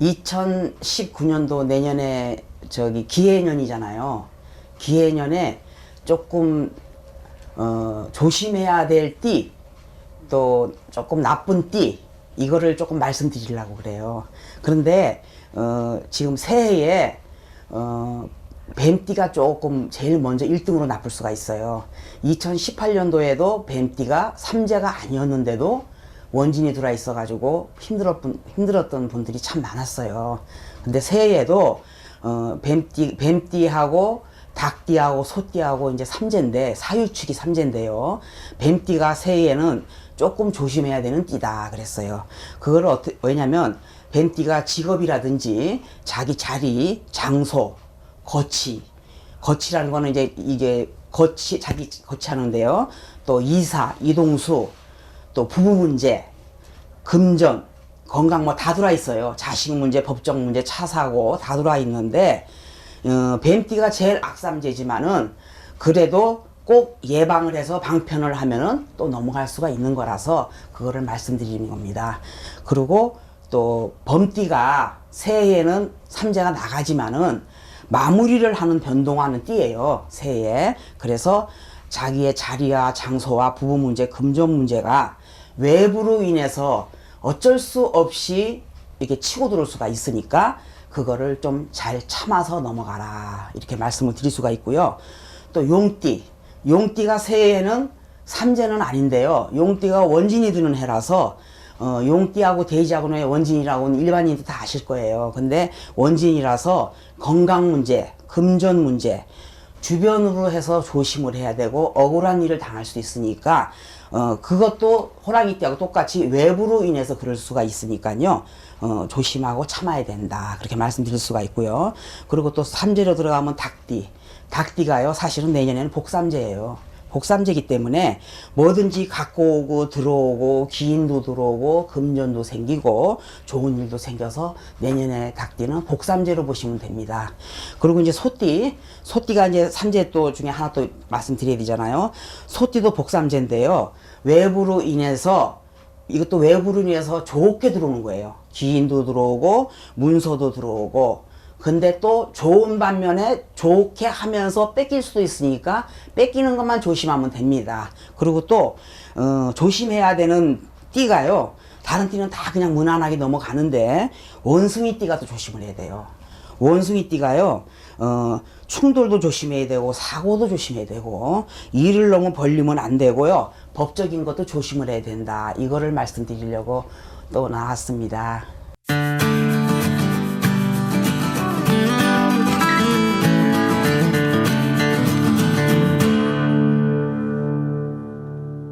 2019년도 내년에 저기 기해년이잖아요. 기해년에 조금 어, 조심해야 될 띠, 또 조금 나쁜 띠, 이거를 조금 말씀드리려고 그래요. 그런데 어, 지금 새해에 어, 뱀띠가 조금 제일 먼저 1등으로 나쁠 수가 있어요. 2018년도에도 뱀띠가 삼재가 아니었는데도 원진이 들어와 있어가지고 힘들었던, 힘들었던 분들이 참 많았어요. 근데 새해에도 어, 뱀띠, 뱀띠하고 닭띠하고 소띠하고 이제 삼재인데 사유축이 삼재인데요. 뱀띠가 새해에는 조금 조심해야 되는 띠다 그랬어요. 그걸 어떻게 왜냐면 뱀띠가 직업이라든지 자기 자리, 장소, 거치, 거치라는 거는 이제 이게 거치 자기 거치하는데요. 또 이사, 이동수, 또 부부 문제, 금전, 건강 뭐 다 들어와 있어요. 자식 문제, 법적 문제, 차 사고 다 들어와 있는데 어, 뱀띠가 제일 악삼제지만은 그래도 꼭 예방을 해서 방편을 하면은 또 넘어갈 수가 있는 거라서 그거를 말씀드리는 겁니다. 그리고 또 범띠가 새해에는 삼재가 나가지만은 마무리를 하는 변동하는 띠예요. 새해에. 그래서 자기의 자리와 장소와 부부 문제, 금전 문제가 외부로 인해서 어쩔 수 없이 이렇게 치고 들어올 수가 있으니까 그거를 좀 잘 참아서 넘어가라. 이렇게 말씀을 드릴 수가 있고요. 또 용띠. 용띠가 새해에는 삼재는 아닌데요. 용띠가 원진이 드는 해라서 어, 용띠하고 돼지하고는 원진이라고는 일반인들 다 아실 거예요. 근데 원진이라서 건강 문제, 금전 문제, 주변으로 해서 조심을 해야 되고 억울한 일을 당할 수 있으니까 어 그것도 호랑이 띠하고 똑같이 외부로 인해서 그럴 수가 있으니까요. 어 조심하고 참아야 된다. 그렇게 말씀드릴 수가 있고요. 그리고 또 삼재로 들어가면 닭띠. 닭띠가요 사실은 내년에는 복삼재예요 복삼재기 때문에 뭐든지 갖고 오고 들어오고 기인도 들어오고 금전도 생기고 좋은 일도 생겨서 내년에 닭띠는 복삼재로 보시면 됩니다. 그리고 이제 소띠, 소띠가 이제 삼재 또 중에 하나 또 말씀드려야 되잖아요. 소띠도 복삼재인데요. 외부로 인해서 이것도 외부로 인해서 좋게 들어오는 거예요. 기인도 들어오고 문서도 들어오고 근데 또 좋은 반면에 좋게 하면서 뺏길 수도 있으니까 뺏기는 것만 조심하면 됩니다. 그리고 또 어, 조심해야 되는 띠가요. 다른 띠는 다 그냥 무난하게 넘어가는데 원숭이 띠가 또 조심을 해야 돼요. 원숭이 띠가요. 어, 충돌도 조심해야 되고 사고도 조심해야 되고 일을 너무 벌리면 안 되고요. 법적인 것도 조심을 해야 된다. 이거를 말씀드리려고 또 나왔습니다.